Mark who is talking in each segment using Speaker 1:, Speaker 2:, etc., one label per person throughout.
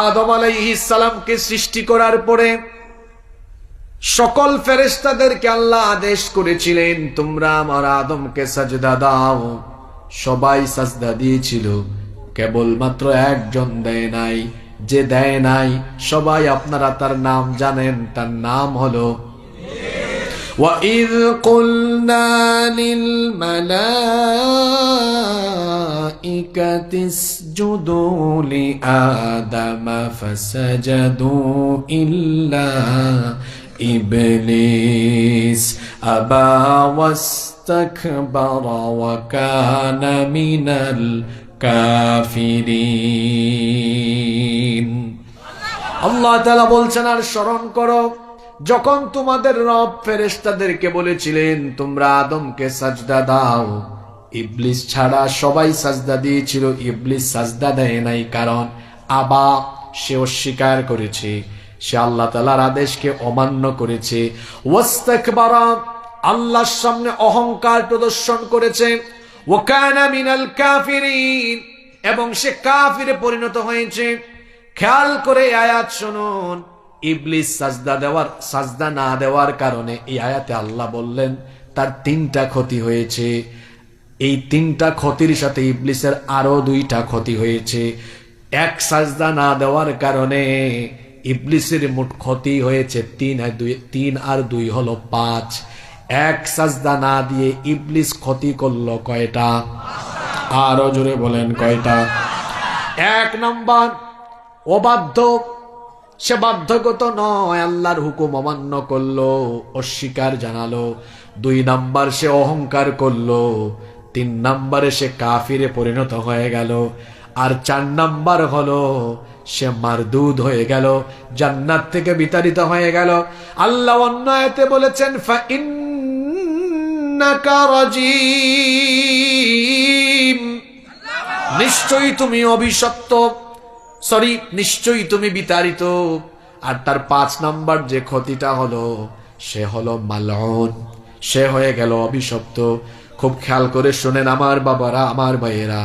Speaker 1: আদম আলাইহিসালামকে সৃষ্টি করার পরে সকল ফেরেস্তাদেরকে আল্লাহ আদেশ করেছিলেন তোমরা আমার আদমকে সাজদা দাও সবাই সাজদা দিয়েছিল কেবলমাত্র একজন দেয় নাই যে দেয় নাই সবাই আপনারা তার নাম জানেন তার নাম হলো وَإِذْ قُلْنَا لِلْمَلَائِكَةِ اسْجُدُوا لِآدَمَ فَسَجَدُوا إِلَّا إِبْلِيسَ أَبَى وَاسْتَكْبَرَ وَكَانَ مِنَ الْكَافِرِينَ আল্লাহ তাআলা বলছেন আর স্মরণ করো যখন তোমাদের রব ফেরেশতাদেরকে বলেছিলেন তোমরা আদমকে সাজদা দাও ইবলিস ছাড়া সবাই সাজদা দিয়েছিল, ইবলিস সাজদা দেয় নাই, কারণ আবা সে অস্বীকার করেছে, সে আল্লাহ তালার আদেশকে অমান্য করেছে। আল্লাহর সামনে অহংকার প্রদর্শন করেছে। এবং সে কাফিরে পরিণত হয়েছে। খেয়াল করে আয়াত শুনুন। ইবলিস সাজদা দেওয়ার, সাজদা না দেওয়ার কারণে এই আয়াতে আল্লাহ বললেন, তার তিনটা ক্ষতি হয়েছে। এই তিনটা ক্ষতির সাথে ইবলিসের আরও দুইটা ক্ষতি হয়েছে। এক সাজদা না দেওয়ার কারণে ইবলিসের মোট ক্ষতি হয়েছে তিন আর দুই, তিন আর দুই হলো পাঁচ। এক সাজদা না দিয়ে ইবলিস ক্ষতি করল কয়টা? আরও জোরে বলেন কয়টা? এক নম্বর, অবাধ্য, সে বাধ্যগত নয়, আল্লাহর হুকুম অমান্য করল, অস্বীকার জানালো। দুই নাম্বার, সে অহংকার করল তিন নাম্বারে সে কাফিরে পরিণত হয়ে গেল। আর চার নাম্বার হলো, সে মারদুদ হয়ে গেল, জান্নাত থেকে বিতাড়িত হয়ে গেল। আল্লাহ অন্যায়তে বলেছেন নিশ্চয়ই তুমি অভিশপ্ত। সরি, নিশ্চয়ই তুমি বিতাড়িত। আর তার পাঁচ নাম্বার যে ক্ষতিটা হলো, সে হলো মালন সে হয়ে গেল অভিশপ্ত। খুব খেয়াল করে শোনেন আমার বাবারা, আমার ভাইয়েরা,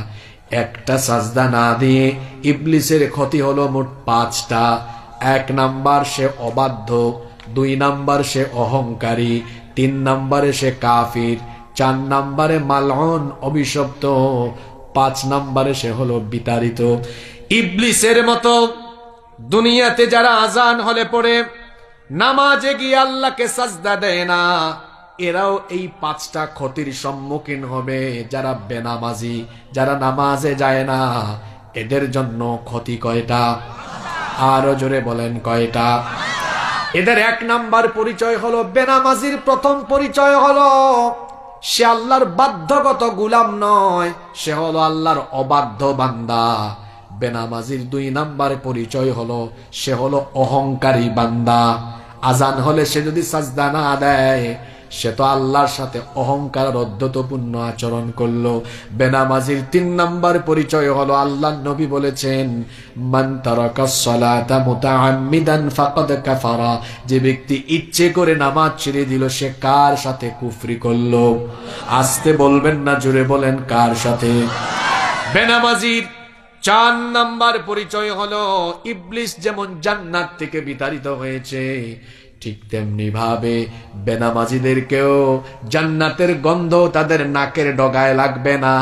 Speaker 1: একটা সাজদা না দিয়ে ইবলিসের ক্ষতি হলো মোট পাঁচটা। এক নাম্বার সে অবাধ্য, দুই নাম্বার সে অহংকারী, তিন নাম্বারে সে কাফির, চার নাম্বারে মালন অভিশপ্ত, পাঁচ নাম্বারে সে হলো বিতাড়িত। ইবলিসের মতো দুনিয়াতে যারা আজান হলে পড়ে, নামাজে গিয়ে আল্লাহকে সাজদা দেয় না এরাও এই পাঁচটা ক্ষতির সম্মুখীন হবে। যারা বেনামাজি, যারা নামাজে যায় না, এদের জন্য ক্ষতি কয়টা? আরও জোরে বলেন কয়টা? এদের এক নাম্বার পরিচয় হলো, বেনামাজির প্রথম পরিচয় হলো, সে আল্লাহর বাধ্যগত গুলাম নয়, সে হলো আল্লাহর অবাধ্য বান্দা। বেনামাজির দুই নাম্বার পরিচয় হলো, সে হলো অহংকারী বান্দা। আজান হলে সে যদি সাজদা না দেয় সে তো আল্লাহর সাথে অহংকার অধ্যতপূর্ণ আচরণ করল। বেনামাজির তিন নাম্বার পরিচয় হলো আল্লাহ নবী বলেছেন যে ব্যক্তি ইচ্ছে করে নামাজ ছেড়ে দিল, সে কার সাথে কুফরি করল? আসতে বলবেন না, জোরে বলেন, কার সাথে? বেনামাজির চার নাম্বার পরিচয় হলো, ইবলিস যেমন জান্নাত থেকে বিতাড়িত হয়েছে ঠিক তেমনি ভাবে বেনামাজিদেরকেও জান্নাতের গন্ধ তাদের নাকের ডগায় লাগবে না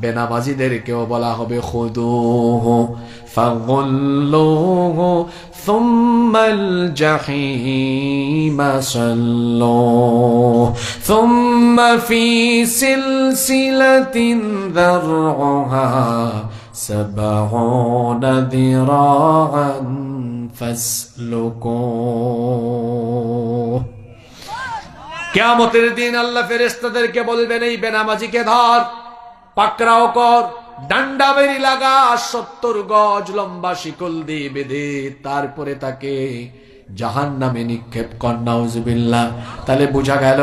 Speaker 1: বেনামাজিদেরকেও বলা হবে খুদুহ ফাগুল্লুহ ثم الجحيم صلوه ثم في سلسلة ذرعها سبعون ذراعا فاسلكوه কেয়ামতের দিন আল্লাহ ফেরেস্তাদেরকে বলবেন, এই বেনামাজিকে ধর, পাকড়াও কর, ডান্ডা বেরি লাগা, সত্তর গজ লম্বা শিকল দিয়ে বেঁধে, তারপরে তাকে জাহান নামে নিক্ষেপ কর, নাউজুবিল্লাহ। তাহলে বোঝা গেল,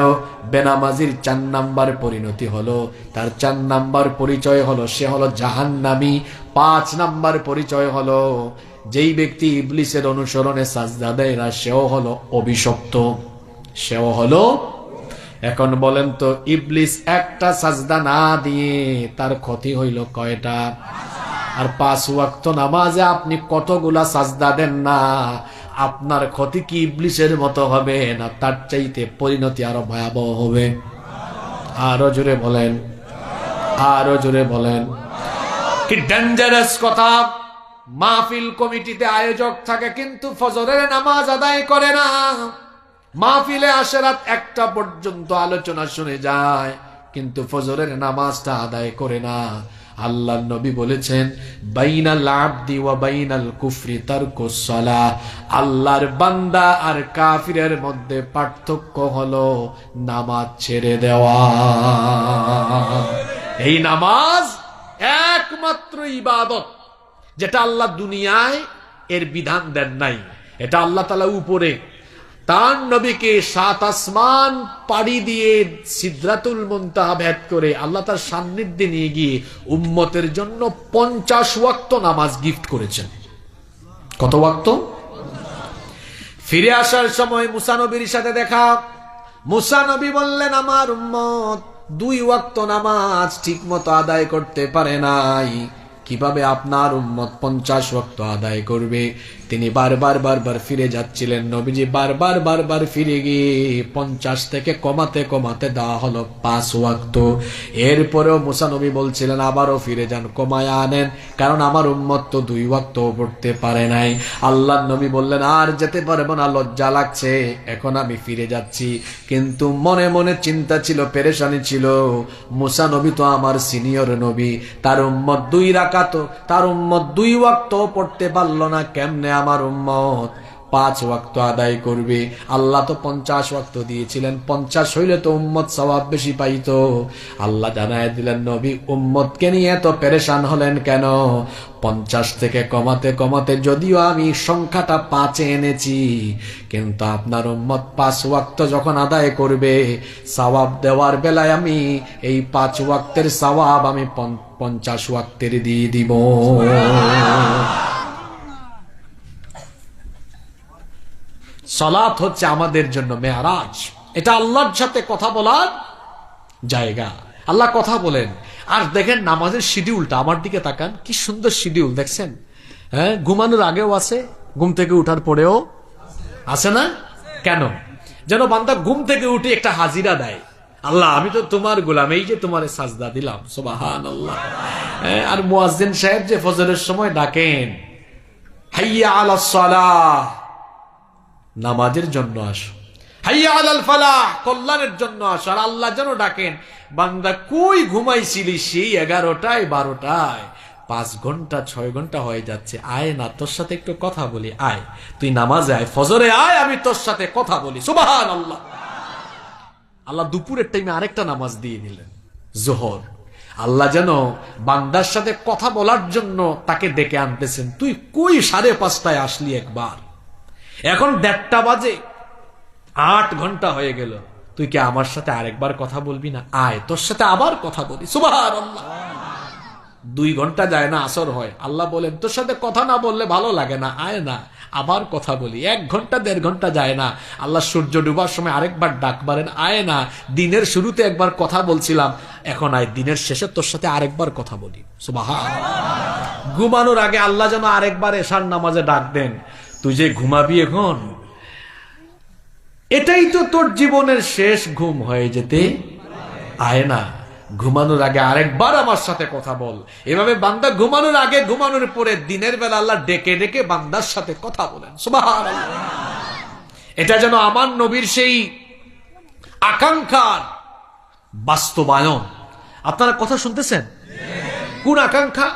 Speaker 1: বেনামাজির চার নাম্বার পরিণতি হলো, তার চার নাম্বার পরিচয় হলো, সে হলো জাহান্নামি। পাঁচ নাম্বার পরিচয় হলো যেই ব্যক্তি ইবলিসের অনুসরণে সাজদা দেয় না, সেও হলো অভিশপ্ত। সেও হলো, এখন বলেন তো, ইবলিস একটা সাজদা না দিয়ে তার ক্ষতি হইল কয়টা? আর পাঁচ ওয়াক্ত নামাজে আপনি কতগুলা সাজদা দেন না? আপনার ক্ষতি কি ইবলিসের মতো হবে না তার চাইতে পরিণতি আরও ভয়াবহ হবে? আরও জোরে বলেন, আরও জোরে বলেন। কি ডেঞ্জারাস কথা। মাহফিল কমিটিতে আয়োজক থাকে, কিন্তু ফজরের নামাজ আদায় করে না। মাহফিলে আসে রাত একটা পর্যন্ত আলোচনা শুনে যায়, কিন্তু ফজরের নামাজটা আদায় করে না। আল্লাহ নবী বলেছেন, বাইনাল আবদি ওয়া বাইনাল কুফরি তারকুস সালাহ আল্লাহর বান্দা আর কাফিরের মধ্যে পার্থক্য হলো নামাজ ছেড়ে দেওয়া। এই নামাজ একমাত্র ইবাদত। যেটা আল্লাহ দুনিয়ায় এর বিধান দেন নাই। এটা আল্লাহ তালা উপরে। তার নবীকে সাত আসমান পাড়ি দিয়ে সিদ্ধাতুল মুনতাহা ভেদ করে আল্লাহ তার সান্নিধ্যে নিয়ে গিয়ে উম্মতের জন্য পঞ্চাশ ওয়াক্ত নামাজ গিফট করেছেন। কত ওয়াক্ত? ফিরে আসার সময় মুসানবীর সাথে দেখা। মুসানবী বললেন, আমার উম্মত দুই ওয়াক্ত নামাজ ঠিক মতো আদায় করতে পারে নাই। কীভাবে আপনার উম্মত পঞ্চাশ ওয়াক্ত আদায় করবে? তিনি বারবার বারবার ফিরে যাচ্ছিলেন নবীজি, বারবার বারবার ফিরে গিয়ে পঞ্চাশ থেকে কমাতে কমাতে দেওয়া হলো পাঁচ ওয়াক্ত। এরপরেও মুসানবী বলছিলেন, আবারও ফিরে যান, কমায় আনেন, কারণ আমার উম্মত তো দুই ওয়াক্ত পড়তে পারে নাই। আল্লাহ নবী বললেন, আর যেতে পারব না, লজ্জা লাগছে, এখন আমি ফিরে যাচ্ছি। কিন্তু মনে মনে চিন্তা ছিল, পেরেশানি ছিল। মুসা নবী তো আমার সিনিয়র নবী, তার উম্মত দুই রাকাত তার উম্মত দুই ওয়াক্ত পড়তে পারল না। কেমনে আমার উম্মত? পাঁচ ওয়াক্ত আদায় করবে। আল্লাহ তো পঞ্চাশ ওয়াক্ত দিয়েছিলেন। পঞ্চাশ হইলে তো উম্মত সবাব বেশি পাইতো। আল্লাহ জানায় দিলেন, নবী, উম্মতকে নিয়ে এত পেরেশান হলেন কেন? পঞ্চাশ থেকে কমাতে কমাতে যদিও আমি সংখ্যাটা পাঁচে এনেছি, কিন্তু আপনার উম্মত পাঁচ ওয়াক্ত যখন আদায় করবে, সওয়াব দেওয়ার বেলায় আমি এই পাঁচ ওয়াক্তের সওয়াব আমি পঞ্চাশ ওয়াক্তের দিয়ে দিব। সলাৎ হচ্ছে আমাদের জন্য মেয়ারাজ। এটা আল্লাহর সাথে কথা বলার জায়গা। আল্লাহ কথা বলেন। আর দেখেন নামাজের শিডিউলটা আমার দিকে তাকান কি সুন্দর শিডিউল দেখছেন? হ্যাঁ ঘুমানোর আগেও আছে ঘুম থেকে উঠার পরেও আছে না? কেন? যেন বান্দা ঘুম থেকে উঠে একটা হাজিরা দেয়। আল্লাহ আমি তো তোমার গোলাম এই যে তোমার সাজদা দিলাম সোবাহান আল্লাহ হ্যাঁ, আর মুয়াজ্জিন সাহেব যে ফজরের সময় ডাকেন হাইয়া আলা সালাহ। নামাজের জন্য আসো। হাইয়া আলাল ফালাহ, কল্যাণের জন্য আসো। আর আল্লাহ যেন ডাকেন, বান্দা কই ঘুমাইছিলি সেই এগারোটায়, বারোটায়? পাঁচ ঘণ্টা, ছয় ঘণ্টা হয়ে যাচ্ছে। আয় না, তোর সাথে একটু কথা বলি, আয়। তুই নামাজে আয়, ফজরে আয়, আমি তোর সাথে কথা বলি। সুবাহান আল্লাহ আল্লাহ দুপুরের টাইমে আরেকটা নামাজ দিয়ে দিলেন জোহর। আল্লাহ যেন বান্দার সাথে কথা বলার জন্য তাকে ডেকে আনতেছেন। তুই কই সাড়ে পাঁচটায় আসলি একবার? এখন দেড়টা বাজে। আট ঘণ্টা হয়ে গেল। তুই কি আমার সাথে আরেকবার কথা বলবি না? আয়, তোর সাথে আবার কথা বলি। সুবাহ দুই ঘণ্টা যায় না, আসর হয়। আল্লাহ বলেন, তোর সাথে কথা না বললে ভালো লাগে না, আয় না, আবার কথা বলি। এক ঘণ্টা, দেড় ঘণ্টা যায় না। আল্লাহ সূর্য ডুবার সময় আরেকবার ডাক বারেন আয় না, দিনের শুরুতে একবার কথা বলছিলাম, এখন আয়, দিনের শেষে তোর সাথে আরেকবার কথা বলি। সুবাহ ঘুমানোর আগে আল্লাহ যেন আরেকবার এশার নামাজে ডাক দেন। তুই যে ঘুমাবি এখন? এটাই তো তোর জীবনের শেষ ঘুম হয়ে যেতে আয় না। ঘুমানোর আগে আরেকবার আমার সাথে কথা বল। এভাবে বান্দা ঘুমানোর আগে, ঘুমানোর পরে দিনের বেলা আল্লাহ ডেকে ডেকে বান্দার সাথে কথা বলেন। এটা যেন আমার নবীর সেই আকাঙ্ক্ষার বাস্তবায়ন। আপনারা কথা শুনতেছেন? কোন আকাঙ্ক্ষা?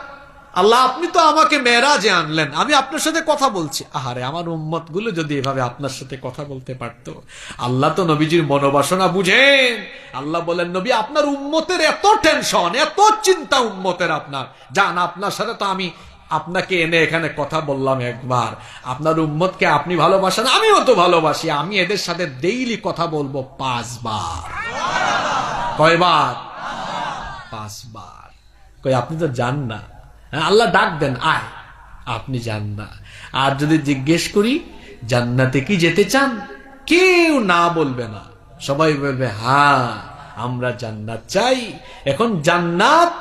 Speaker 1: আল্লাহ, আপনি তো আমাকে মেরাজে আনলেন। আমি আপনার সাথে কথা বলছি। আহারে, আমার উম্মতগুলো যদি এভাবে আপনার সাথে কথা বলতে পারত, আল্লাহ তো নবীজির মনোবাসনা বুঝেন। আল্লাহ বলেন, নবী, আপনার উম্মতের এত টেনশন এত চিন্তা উম্মতের আপনার। জান, আপনার সাথে তো আমি আপনাকে এনে এখানে কথা বললাম একবার। আপনার উম্মতকে আপনি ভালোবাসেন, আমিও তো ভালোবাসি। আমি এদের সাথে ডেইলি কথা বলব পাঁচবার। কয়বার? পাঁচবার। কই, আপনি তো যান না। আল্লাহ ডাক দেন, আয়। আপনি যান না। আর যদি জিজ্ঞেস করি, জান্নাতে কি যেতে চান? কেউ না বলবে না। সবাই বলবে হ্যাঁ আমরা জান্নাত চাই। এখন জান্নাত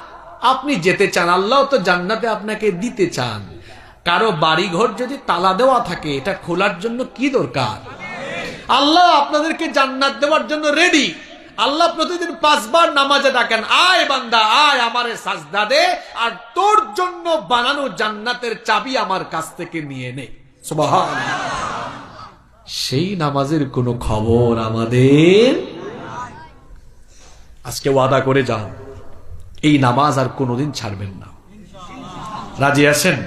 Speaker 1: আপনি যেতে চান, আল্লাহ তো জান্নাতে আপনাকে দিতে চান। কারও বাড়িঘর যদি তালা দেওয়া থাকে, এটা খোলার জন্য কি দরকার? আল্লাহ আপনাদেরকে জান্নাত দেওয়ার জন্য রেডি আল্লাহ প্রতিদিন পাঁচবার নামাজে ডাকেন, আয় বান্দা, আয় আমারে সাজদা দে, আর তোর জন্য বানানো জান্নাতের চাবি আমার কাছ থেকে নিয়ে নে। সেই নামাজের কোনো খবর আমাদের আজকে ওয়াদা করে যান, এই নামাজ আর কোনোদিন ছাড়বেন না। রাজি আছেন?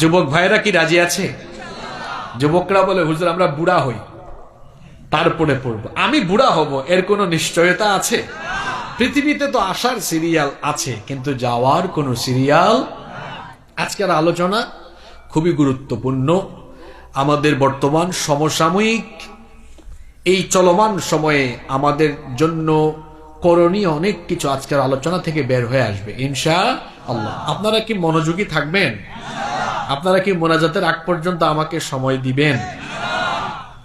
Speaker 1: যুবক ভাইরা কি রাজি আছে? যুবকরা বলে, হুজুর, আমরা বুড়া হই। তারপরে পড়ব। আমি বুড়া হব, এর কোনো নিশ্চয়তা আছে? পৃথিবীতে তো আসার সিরিয়াল আছে, কিন্তু যাওয়ার কোনো সিরিয়াল আজকের আলোচনা খুবই গুরুত্বপূর্ণ। আমাদের বর্তমান সমসাময়িক এই চলমান সময়ে আমাদের জন্য করণীয় অনেক কিছু আজকের আলোচনা থেকে বের হয়ে আসবে ইনশা আল্লাহ আপনারা কি মনোযোগী থাকবেন? আপনারা কি মোনাজাতের আগ পর্যন্ত আমাকে সময় দিবেন?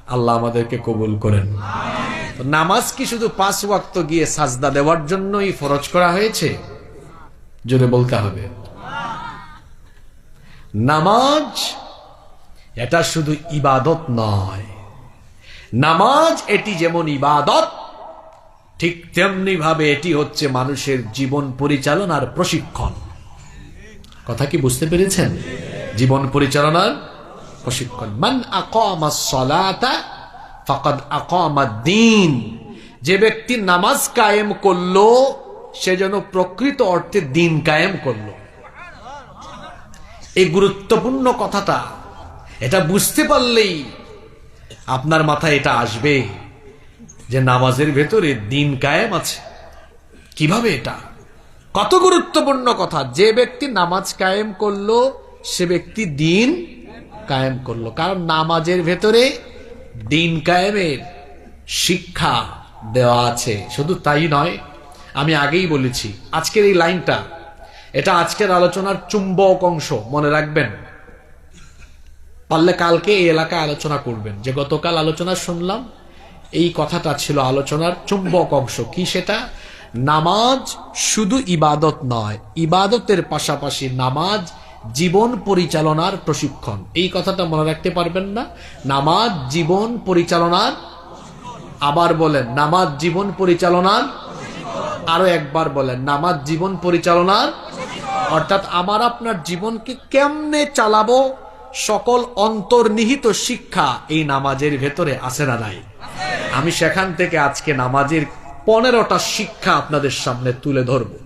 Speaker 1: আল্লাহ আমাদেরকে কবুল করেন। নামাজ কি শুধু পাঁচ ওয়াক্ত গিয়ে সাজদা দেওয়ার জন্যই ফরজ করা হয়েছে? জোরে বলতে হবে। নামাজ এটা শুধু ইবাদত নয়। নামাজ এটি যেমন ইবাদত ঠিক তেমনি ভাবে এটি হচ্ছে মানুষের জীবন পরিচালনার প্রশিক্ষণ। কথা কি বুঝতে পেরেছেন? জীবন পরিচালনার প্রশিক্ষণ। মান ফাকাদ দিন যে ব্যক্তি নামাজ কায়েম করল, সে যেন প্রকৃত অর্থে দিন কায়েম করল। এই গুরুত্বপূর্ণ কথাটা, এটা বুঝতে পারলেই আপনার মাথায় এটা আসবে যে নামাজের ভেতরে দিন কায়েম আছে। কীভাবে এটা? কত গুরুত্বপূর্ণ কথা, যে ব্যক্তি নামাজ কায়েম করল, সে ব্যক্তি দিন কায়েম করল। কারণ নামাজের ভেতরে দিন কায়েমের শিক্ষা দেওয়া আছে। শুধু তাই নয়, আমি আগেই বলেছি, আজকের এই লাইনটা, এটা আজকের আলোচনার চুম্বক অংশ, মনে রাখবেন। পারলে কালকে এই এলাকায় আলোচনা করবেন। যে গতকাল আলোচনা শুনলাম, এই কথাটা ছিল আলোচনার চুম্বক অংশ। কি সেটা? নামাজ শুধু ইবাদত নয়, ইবাদতের পাশাপাশি নামাজ জীবন পরিচালনার প্রশিক্ষণ। এই কথাটা মনে রাখতে পারবেন না। নামাজ জীবন পরিচালনার, আবার বলেন, নামাজ জীবন পরিচালনার, আরও একবার বলেন, নামাজ জীবন পরিচালনার, অর্থাৎ আমার আপনার জীবনকে কেমনে চালাবো? সকল অন্তর্নিহিত শিক্ষা এই নামাজের ভেতরে আছে না নাই? আমি সেখান থেকে আজকে নামাজের পনেরোটা শিক্ষা আপনাদের সামনে তুলে ধরবো।